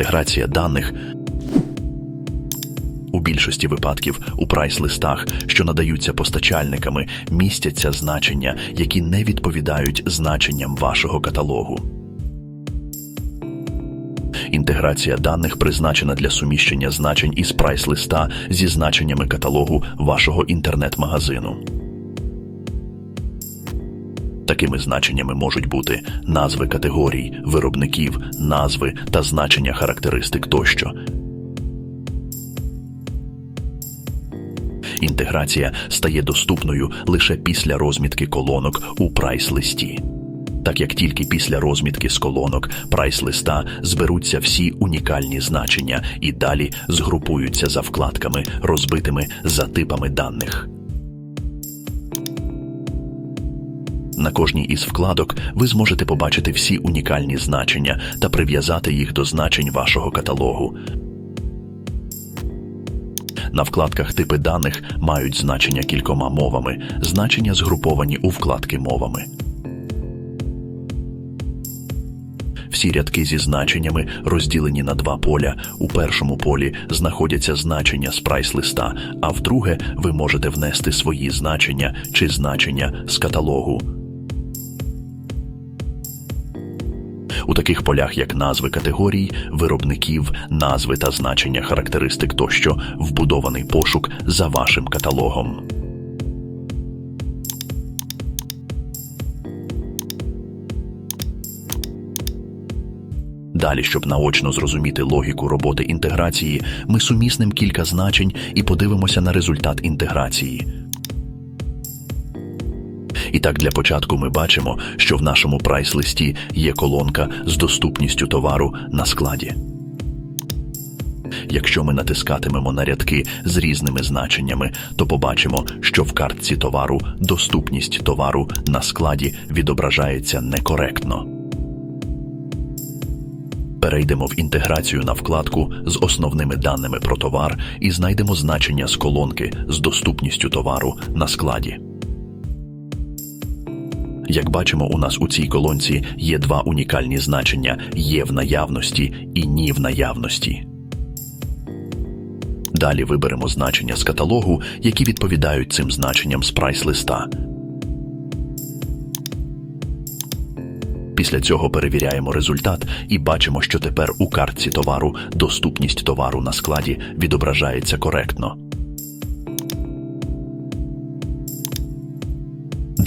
Інтеграція даних у більшості випадків у прайс-листах, що надаються постачальниками, містяться значення, які не відповідають значенням вашого каталогу. Інтеграція даних призначена для суміщення значень із прайс-листа зі значеннями каталогу вашого інтернет-магазину. Такими значеннями можуть бути назви категорій, виробників, назви та значення характеристик тощо. Інтеграція стає доступною лише після розмітки колонок у прайс-листі. Так як тільки після розмітки з колонок прайс-листа зберуться всі унікальні значення і далі згрупуються за вкладками, розбитими за типами даних. На кожній із вкладок ви зможете побачити всі унікальні значення та прив'язати їх до значень вашого каталогу. На вкладках типи даних мають значення кількома мовами, значення згруповані у вкладки мовами. Всі рядки зі значеннями розділені на два поля. У першому полі знаходяться значення з прайс-листа, а в друге ви можете внести свої значення чи значення з каталогу. У таких полях, як назви категорій, виробників, назви та значення характеристик тощо, вбудований пошук за вашим каталогом. Далі, щоб наочно зрозуміти логіку роботи інтеграції, ми сумісним кілька значень і подивимося на результат інтеграції. І так для початку ми бачимо, що в нашому прайс-листі є колонка з доступністю товару на складі. Якщо ми натискатимемо на рядки з різними значеннями, то побачимо, що в картці товару доступність товару на складі відображається некоректно. Перейдемо в інтеграцію на вкладку з основними даними про товар і знайдемо значення з колонки з доступністю товару на складі. Як бачимо, у нас у цій колонці є два унікальні значення є в наявності і ні в наявності. Далі виберемо значення з каталогу, які відповідають цим значенням з прайс-листа. Після цього перевіряємо результат і бачимо, що тепер у картці товару доступність товару на складі відображається коректно.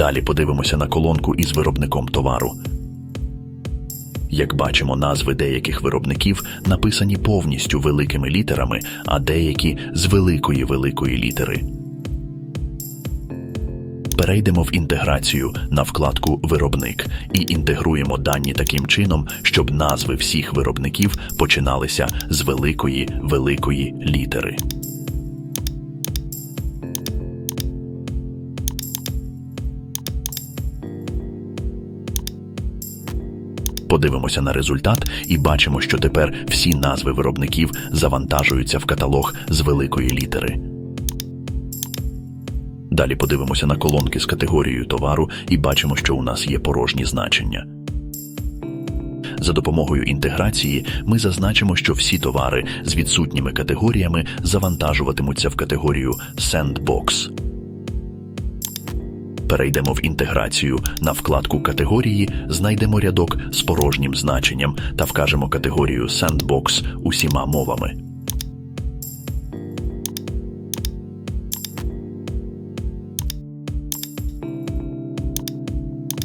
Далі подивимося на колонку із виробником товару. Як бачимо, назви деяких виробників написані повністю великими літерами, а деякі з великої великої літери. Перейдемо в інтеграцію на вкладку Виробник і інтегруємо дані таким чином, щоб назви всіх виробників починалися з великої великої літери. Подивимося на результат і бачимо, що тепер всі назви виробників завантажуються в каталог з великої літери. Далі подивимося на колонки з категорією товару і бачимо, що у нас є порожні значення. За допомогою інтеграції ми зазначимо, що всі товари з відсутніми категоріями завантажуватимуться в категорію Sandbox. Перейдемо в інтеграцію на вкладку категорії, знайдемо рядок з порожнім значенням та вкажемо категорію Sandbox усіма мовами.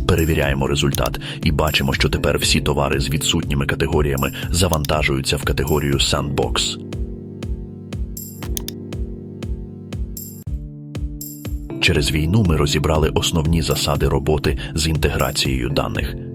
Перевіряємо результат і бачимо, що тепер всі товари з відсутніми категоріями завантажуються в категорію Sandbox. Через війну ми розібрали основні засади роботи з інтеграцією даних.